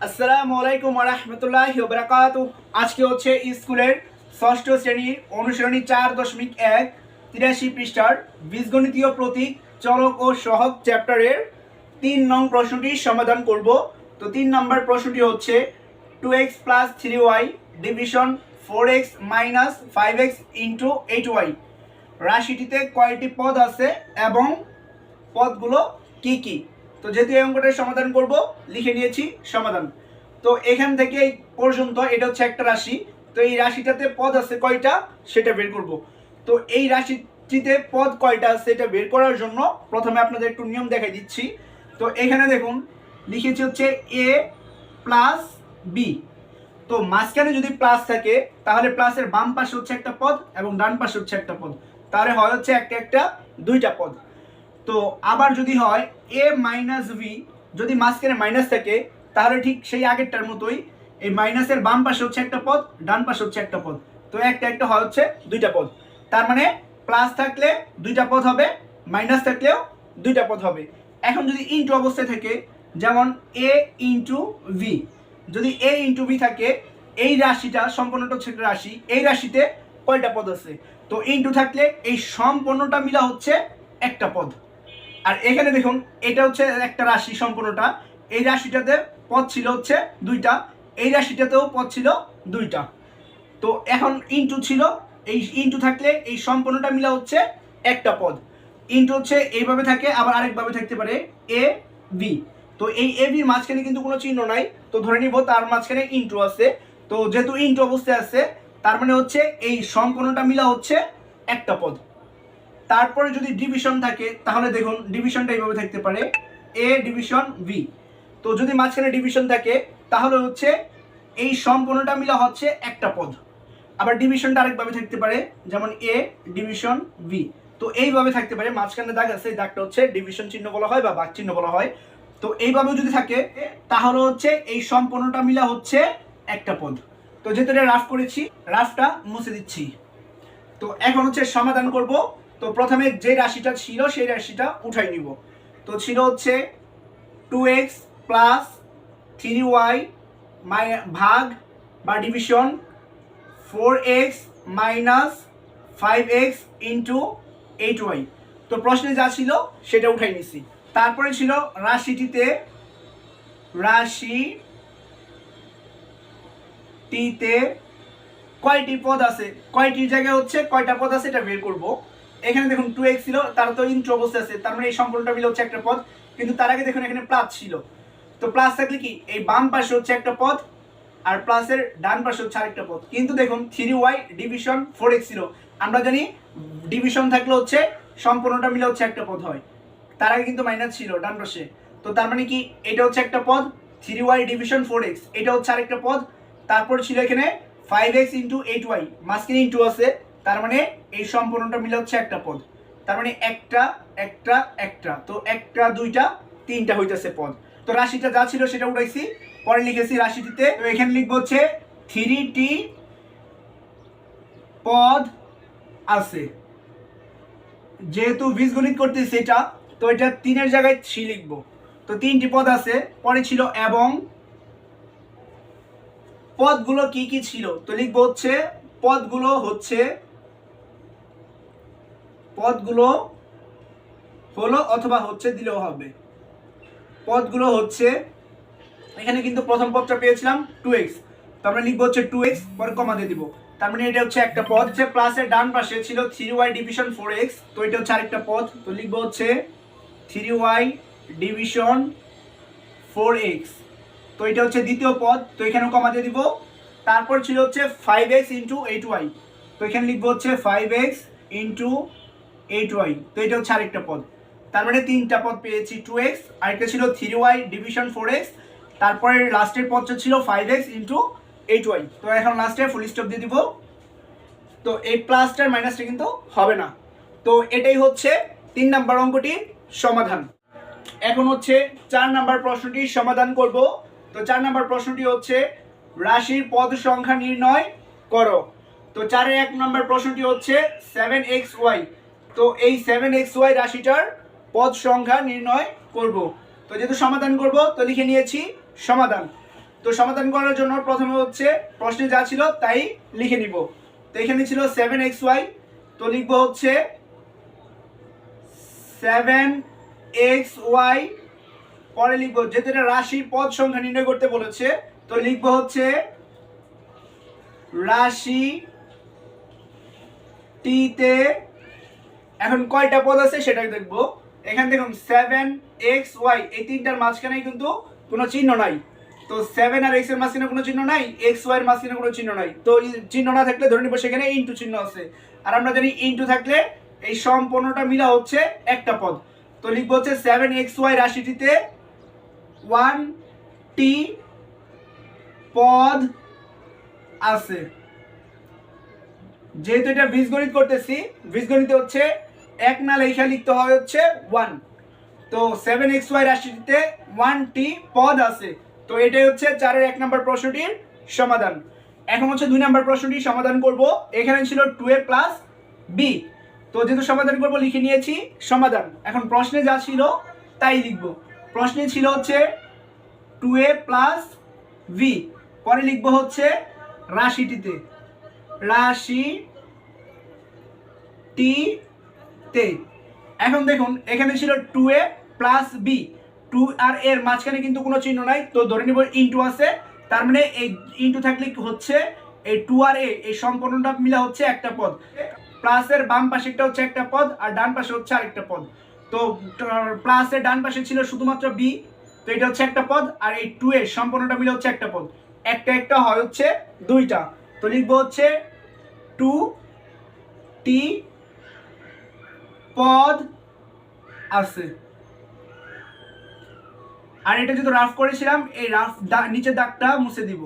আসসালামু আলাইকুম রহমতুল্লাহ বারাকাত আজকে হচ্ছে স্কুলের ষষ্ঠ শ্রেণির অনুসরণী চার দশমিক এক, তিরাশি পৃষ্ঠার বীজগণিতীয় প্রতীক, চলক ও সহগ চ্যাপ্টারের তিন নং প্রশ্নটির সমাধান করব। তো তিন নম্বর প্রশ্নটি হচ্ছে two x plus three y division four x minus five x into eight y. রাশিটিতে কয়টি পদ আছে এবং পদগুলো কি কি? তো যেহেতু এই অঙ্কটার সমাধান করব, লিখে নিয়েছি সমাধান। তো এখান থেকে এই পর্যন্ত এটা হচ্ছে একটা রাশি। তো এই রাশিটাতে পদ আছে কয়টা? সেটা বের করব। তো এই রাশিটিতে পদ কয়টা আছে এটা বের করার জন্য প্রথমে আপনাদের একটু নিয়ম দেখাই দিচ্ছি। তো এখানে দেখুন, লিখেছি হচ্ছে এ প্লাস বি তো মাঝখানে যদি প্লাস থাকে, তাহলে প্লাসের বাম পাশে হচ্ছে একটা পদ এবং ডান পাশে হচ্ছে একটা পদ। তাহলে হয় হচ্ছে একটা একটা দুইটা পদ। তো আবার যদি হয় এ মাইনাস ভি যদি মাঝখানে মাইনাস থাকে, তাহলে ঠিক সেই আগেরটার মতোই এই মাইনাসের বাম পাশে হচ্ছে একটা পদ, ডান পাশে হচ্ছে একটা পদ। তো একটা একটা হয় হচ্ছে দুইটা পদ। তার মানে প্লাস থাকলে দুইটা পদ হবে মাইনাস থাকলেও দুইটা পদ হবে। এখন যদি ইনটু অবস্থায় থাকে, যেমন এ ইন্টু ভি যদি এ ইন্টু ভি থাকে, এই রাশিটা সম্পূর্ণটা হচ্ছে রাশি, এই রাশিতে কয়টা পদ আছে? তো ইন্টু থাকলে এই সম্পূর্ণটা মিলা হচ্ছে একটা পদ। আর এখানে দেখুন, এটা হচ্ছে একটা রাশি সম্পূর্ণটা। এই রাশিটাতে পদ ছিল হচ্ছে দুইটা। এই রাশিটাতেও পদ ছিল দুইটা। তো এখন ইন্টু ছিল, এই ইন্টু থাকলে এই সম্পূর্ণটা মিলা হচ্ছে একটা পদ। ইন্টু হচ্ছে এইভাবে থাকে, আবার আরেকভাবে থাকতে পারে এ বি তো এই এ বির মাঝখানে কিন্তু কোনো চিহ্ন নাই। তো ধরে নিব, তার মাঝখানে ইন্টু আছে। তো যেহেতু ইন্টু অবস্থায় আছে, তার মানে হচ্ছে এই সম্পূর্ণটা মিলা হচ্ছে একটা পদ। তারপরে যদি ডিভিশন থাকে, তাহলে দেখুন ডিভিশনটা এইভাবে থাকতে পারে। এ ডিভিশন বি তো যদি মাঝখানে ডিভিশন থাকে, তাহলে হচ্ছে এই সম্পূর্ণটা মিলা হচ্ছে একটা পদ। আবার ডিভিশনটা আরেকভাবে থাকতে পারে, যেমন এ ডিভিশন বি তো এইভাবে থাকতে পারে, মাঝখানে দাগ আছে, এই দাগটা হচ্ছে ডিভিশন চিহ্ন বলা হয় বা বাক চিহ্ন বলা হয়। তো এইভাবেও যদি থাকে, তাহলে হচ্ছে এই সম্পূর্ণটা মিলা হচ্ছে একটা পদ। তো যেহেতু রাফ করেছি রাফটা মুছে দিচ্ছি। তো এখন হচ্ছে সমাধান করব তো প্রথমে যে রাশিটা ছিল সেই রাশিটা উঠাই নিব। তো ছিল হচ্ছে two x plus three y মাই ভাগ বা division four x minus five x into eight y তো প্রশ্নে যা ছিল সেটা উঠাই নিছি। তারপরে ছিল রাশিটিতে, রাশি টিতে কয়টি পদ আছে? কয়টির জায়গায় হচ্ছে কয়টা পদ আছে এটা বের করব। এখানে দেখুন টু এক্স ছিল, তার তো ইন্ট্রো অবস্থা আছে, তার মানে এই সম্পূর্ণটা মিলে হচ্ছে একটা পদ কিন্তু তার আগে দেখুন এখানে প্লাস ছিল। তো প্লাস থাকলে কি? এই বাম পাশে হচ্ছে একটা পদ আর প্লাসের ডান পাশে হচ্ছে আরেকটা পদ কিন্তু দেখুন three y division four x ছিল। আমরা জানি ডিভিশন থাকলে হচ্ছে সম্পূর্ণটা মিলে হচ্ছে একটা পদ হয়। তার আগে কিন্তু মাইনাস ছিল ডান পাশে। তো তার মানে কি? এটা হচ্ছে একটা পদ three y division four x এটা হচ্ছে আরেকটা পদ তারপর ছিল এখানে five x into eight y মাঝখানে ইন্টু আছে, তার মানে এই সম্পূর্ণটা মিলে হচ্ছে একটা পদ। তার মানে একটা একটা একটা। তো একটা, দুইটা, তিনটা হইতেছে পদ। তো রাশিটা যা ছিল সেটা উঠাইছি পরে লিখেছি রাশিটিতে, তো এখানে লিখব হচ্ছে থ্রি টি পদ আছে। যেহেতু বীজগণিত করতেছি এটা, তো এটা তিনের জায়গায় থ্রি লিখব। তো তিনটি পদ আছে। পরে ছিল এবং পদগুলো কি কি ছিল? তো লিখব হচ্ছে, পদগুলো হচ্ছে পদগুলো হলো অথবা হচ্ছে দিলেও হবে। পদগুলো হচ্ছে, এখানে কিন্তু প্রথম পদটা পেয়েছিলাম টু এক্স তো আমরা লিখব হচ্ছে টু এক্স পরে কমা দিয়ে দিব। তার মানে এটা হচ্ছে একটা পদ হচ্ছে প্লাসের ডান পাশে ছিল three y division four x তো এটা হচ্ছে আরেকটা পদ। তো লিখব হচ্ছে three y division four x তো এটা হচ্ছে দ্বিতীয় পদ, তো এখানেও কমা দিয়ে দিব। তারপর ছিল হচ্ছে five x into eight y তো এখানে লিখব হচ্ছে five x into eight y, তো এটা হচ্ছে আরেকটা পদ। তার মানে তিনটা পদ পেয়েছি টু এক্স আরেকটা ছিল three y division four x তারপরে লাস্টের পদটা ছিল five x into eight y তো এখন লাস্টে ফুল স্টপ দিয়ে দিব। তো এই প্লাসটার মাইনাসটা কিন্তু হবে না। তো এটাই হচ্ছে তিন নাম্বার অঙ্কটির সমাধান। এখন হচ্ছে চার নাম্বার প্রশ্নটির সমাধান করব। তো চার নাম্বার প্রশ্নটি হচ্ছে, রাশির পদ সংখ্যা নির্ণয় করো। তো চারের এক নম্বর প্রশ্নটি হচ্ছে সেভেন এক্স ওয়াই তো এই সেভেন এক্স ওয়াই রাশিটার পদ সংখ্যা নির্ণয় করব। তো যেহেতু সমাধান করব, তো লিখে নিয়েছি সমাধান। তো সমাধান করার জন্য প্রথমে হচ্ছে প্রশ্নে যা ছিল তাই লিখে নিব। তো এখানে ছিল সেভেন এক্স ওয়াই তো লিখব হচ্ছে সেভেন এক্স ওয়াই পরে লিখব যেহেতু এটা রাশি পদ সংখ্যা নির্ণয় করতে বলেছে, তো লিখব হচ্ছে রাশি টিতে এখন কয়টা পদ আছে সেটাই দেখব। এখানে দেখুন সেভেন এক্স ওয়াই এই তিনটার মাঝখানে কিন্তু কোনো চিহ্ন নাই। তো সেভেন আর এক্সের মাঝখানে কোনো চিহ্ন নাই এক্স ওয়াই এর মাঝখানে কোনো চিহ্ন নাই। তো চিহ্ন না থাকলে ধরে নিব সেখানে ইন্টু চিহ্ন আছে। আর আমরা জানি ইন্টু থাকলে এই সম্পূর্ণটা মিলা হচ্ছে একটা পদ। তো লিখব হচ্ছে সেভেন এক্স ওয়াই রাশিটিতে ওয়ান টি পদ আছে। যেহেতু এটা বীজগণিত করতেছি, বীজগণিতে হচ্ছে এক না লেখা লিখতে হয় হচ্ছে ওয়ান তো সেভেন এক্স ওয়াই রাশিটিতে ওয়ান টি পদ আছে। তো এটাই হচ্ছে চারের এক নম্বর প্রশ্নটির সমাধান। এখন হচ্ছে দুই নম্বর প্রশ্নটির সমাধান করব। এখানে ছিল টু এ প্লাস বি তো যেহেতু সমাধান করব, লিখে নিয়েছি সমাধান। এখন প্রশ্নে যা ছিল তাই লিখব। প্রশ্নে ছিল হচ্ছে টু এ প্লাস ভি পরে লিখব হচ্ছে রাশিটিতে। রাশি টি তে এখন দেখুন, এখানে ছিল two a plus b two আর এর মাঝখানে কিন্তু কোনো চিহ্ন নাই, তো ধরে নিব ইন্টু আছে। তার মানে এই ইন্টু থাকলে কি হচ্ছে? এই টু আর এ, এই সম্পূর্ণটা মিলা হচ্ছে একটা পদ। প্লাসের বাম পাশে একটা হচ্ছে একটা পদ, আর ডান পাশে হচ্ছে আরেকটা পদ। তো প্লাসের ডান পাশে ছিল শুধুমাত্র বি তো এটা হচ্ছে একটা পদ, আর এই টু এর সম্পূর্ণটা মিলে হচ্ছে একটা পদ। একটা একটা হয় হচ্ছে দুইটা। তো লিখব হচ্ছে টু টি পদ আছে। আর এটা যেহেতু রাফ করেছিলাম, এই রাফ নিচের দাগটা মুছে দিব।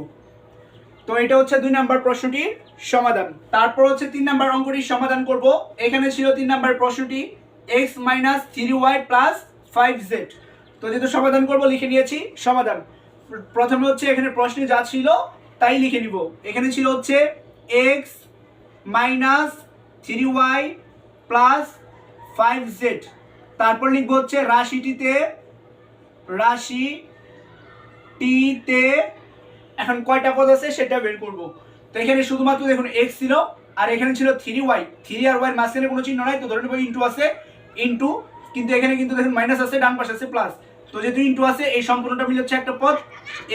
তো এটা হচ্ছে দুই নাম্বার প্রশ্নটির সমাধান। তারপর হচ্ছে তিন নাম্বার অঙ্কটির সমাধান করব। এখানে ছিল তিন নাম্বার প্রশ্নটি x minus three y plus five z তো যেহেতু সমাধান করব, লিখে নিয়েছি, সমাধান। প্রথমে হচ্ছে এখানে প্রশ্নে যা ছিল, তাই লিখে নিব। এখানে ছিল হচ্ছে x minus three y plus five z তারপর লিখব হচ্ছে রাশিটিতে রাশি টিতে এখন কয়টা পদ আছে সেটা বের করব। তো এখানে শুধুমাত্র দেখুন এক্স ছিল, আর এখানে ছিল থ্রি ওয়াই থ্রি আর ওয়াই মাঝখানে কোনো চিহ্ন নাই, তো ধরে নেব ইন্টু আছে ইন্টু কিন্তু এখানে কিন্তু দেখুন মাইনাস আছে, ডান পাশে আছে প্লাস তো যেহেতু ইন্টু আছে, এই সম্পূর্ণটা মিলে হচ্ছে একটা পদ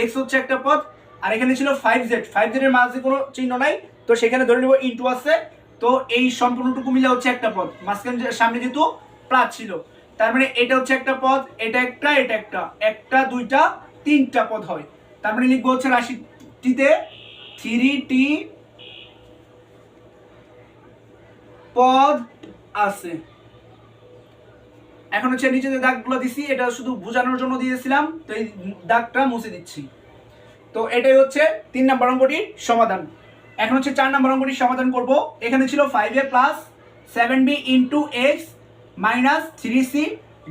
এক্স হচ্ছে একটা পদ, আর এখানে ছিল ফাইভ জেড ফাইভ জেডের মাঝে কোনো চিহ্ন নাই, তো সেখানে ধরে নেব ইন্টু আছে তো এই সম্পূর্ণটুকু মিলে হচ্ছে একটা পদ। মাঝখানে সামনে যেহেতু প্লাস ছিল। তার মানে এটা হচ্ছে একটা পদ, এটা একটা এটা একটা। একটা, দুইটা, তিনটা পদ হয়। তার মানে লিখব হচ্ছে রাশিটিতে থ্রি টি পদ আছে। এখন হচ্ছে নিচে যে দাগগুলো দিছি, এটা শুধু বোঝানোর জন্য দিয়েছিলাম, তো এই দাগটা মুছে দিচ্ছি। তো এটাই হচ্ছে তিন নম্বর অঙ্কটির সমাধান। এখন হচ্ছে চার নম্বর অঙ্কটির সমাধান করব। এখানে ছিল five a plus seven b into x minus three c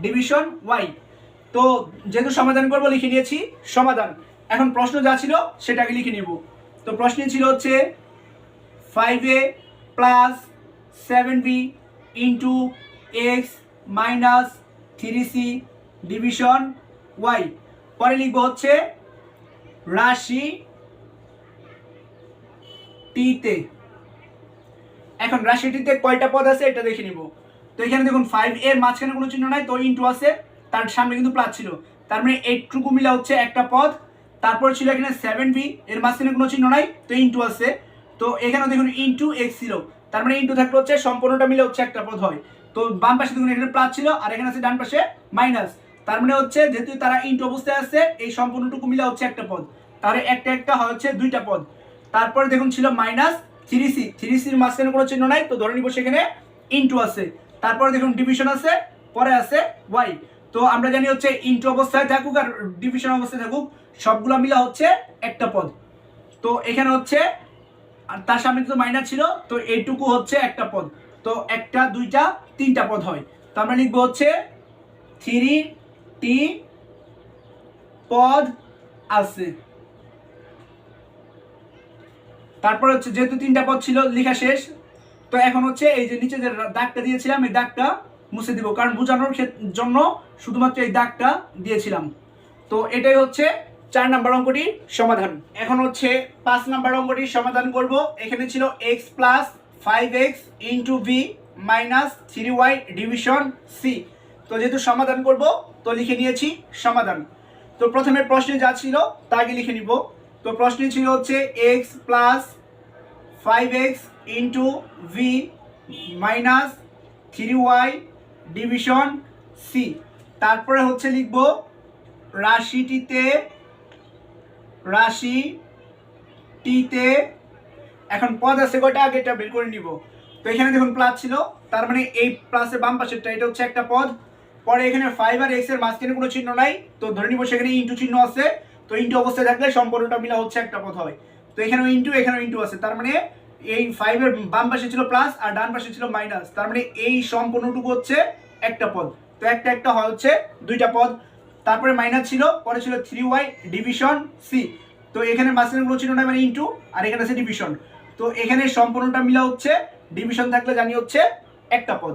division y তো যেহেতু সমাধান করব, লিখে নিয়েছি সমাধান। এখন প্রশ্ন যা ছিল, সেটাকে লিখে নিব। তো প্রশ্নে ছিল হচ্ছে five a plus seven b into x minus three c division y পরে লিখব হচ্ছে রাশি টিতে। এখন রাশিটিতে কয়টা পদ আছে এটা দেখে নিব। তো এখানে দেখুন ফাইভ এর মাঝখানে কোনো চিহ্ন নাই, তো ইন্টু আছে, তার সামনে কিন্তু প্লাস ছিল। তার মানে মিলা হচ্ছে একটা পদ। তারপর ছিল এখানে সেভেন বি এর মাঝখানে কোনো চিহ্ন নাই, তো ইন্টু আছে। তো এখানে দেখুন ইন্টু এক্স ছিল। তার মানে ইন্টু থাকলে হচ্ছে সম্পূর্ণটা মিলে হচ্ছে একটা পদ হয়। তো বাম পাশে দেখুন এখানে প্লাস ছিল, আর এখানে আছে ডান পাশে মাইনাস তার মানে হচ্ছে যেহেতু তারা ইন্টু অবস্থায় আছে, এই সম্পূর্ণটুকু মিলে হচ্ছে একটা পদ। তাহলে একটা একটা হচ্ছে দুইটা পদ। তারপরে দেখুন ছিল মাইনাস থ্রি সি থ্রি সির মাঝখানে কোনো চিহ্ন নাই, তো ধরে নিব সেখানে ইন্টু আছে। তারপরে দেখুন ডিভিশন আছে, পরে আছে ওয়াই তো আমরা জানি হচ্ছে ইন্টু অবস্থায় থাকুক আর ডিভিশন অবস্থায় থাকুক, সবগুলো মিলা হচ্ছে একটা পদ। তো এখানে হচ্ছে, আর তার সামনে কিন্তু মাইনাস ছিল, তো এইটুকু হচ্ছে একটা পদ। তো একটা, দুইটা, তিনটা পদ হয়। তো আমরা লিখব হচ্ছে থ্রি টি পদ আছে। তারপর হচ্ছে যেহেতু তিনটা পদ ছিল, লেখা শেষ। তো এখন হচ্ছে এই যে নিচে যে দাগটা দিয়েছিলাম, এই দাগটা মুছে দিব। কারণ বোঝানোর জন্য শুধুমাত্র এই দাগটা দিয়েছিলাম। তো এটাই হচ্ছে চার নাম্বার অঙ্কটির সমাধান। এখন হচ্ছে পাঁচ নাম্বার অঙ্কটির সমাধান করব। এখানে ছিল x plus five x into v minus three y division c তো যেহেতু সমাধান করব, তো লিখে নিয়েছি সমাধান। তো প্রথমে প্রশ্নে যা ছিল, তা আগে লিখে নিব। তো প্রশ্নে ছিল হচ্ছে x plus five x into v minus three y division c তারপরে হচ্ছে লিখব রাশিটিতে রাশি টিতে এখন পদ আছে কয়টা? আগে এটা বের করে নিব। তো এখানে দেখুন প্লাস ছিল, তার মানে এই প্লাসের বাম পাশেরটা, এটা হচ্ছে একটা পদ। পরে এখানে ফাইভ আর এক্স মাঝখানে কোনো চিহ্ন নাই, তো ধরে নিব সেখানে ইন্টু চিহ্ন আছে। তো ইন্টু অবস্থায় থাকলে সম্পূর্ণটা মিলা হচ্ছে একটা পথ হয় তো এখানেও ইন্টু এখানেও ইন্টু আছে। তার মানে এই ফাইভের বাম পাশে ছিল প্লাস আর ডান পাশে ছিল মাইনাস তার মানে এই সম্পূর্ণটুকু হচ্ছে একটা পদ। তো একটা একটা হয় হচ্ছে দুইটা পদ। তারপরে মাইনাস ছিল, পরে ছিল থ্রি ওয়াই ডিভিশন সি তো এখানে কোনো চিহ্ন নাই মানে ইন্টু আর এখানে আছে ডিভিশন তো এখানে সম্পূর্ণটা মিলা হচ্ছে ডিভিশন থাকলে জানি হচ্ছে একটা পদ।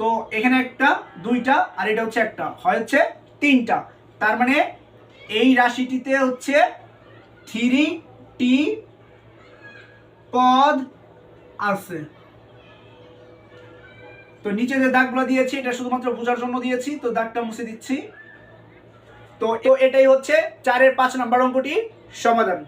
তো এখানে একটা, দুইটা, আর এটা হচ্ছে একটা। হয় হচ্ছে তিনটা। তার মানে এই রাশিটিতে হচ্ছে থ্রি টি পদ আছে। তো নিচে যে দাগগুলো দিয়েছি, এটা শুধুমাত্র বোঝার জন্য দিয়েছি, তো দাগটা মুছে দিচ্ছি। তো এটাই হচ্ছে চারের পাঁচ নম্বর অঙ্কটি সমাধান।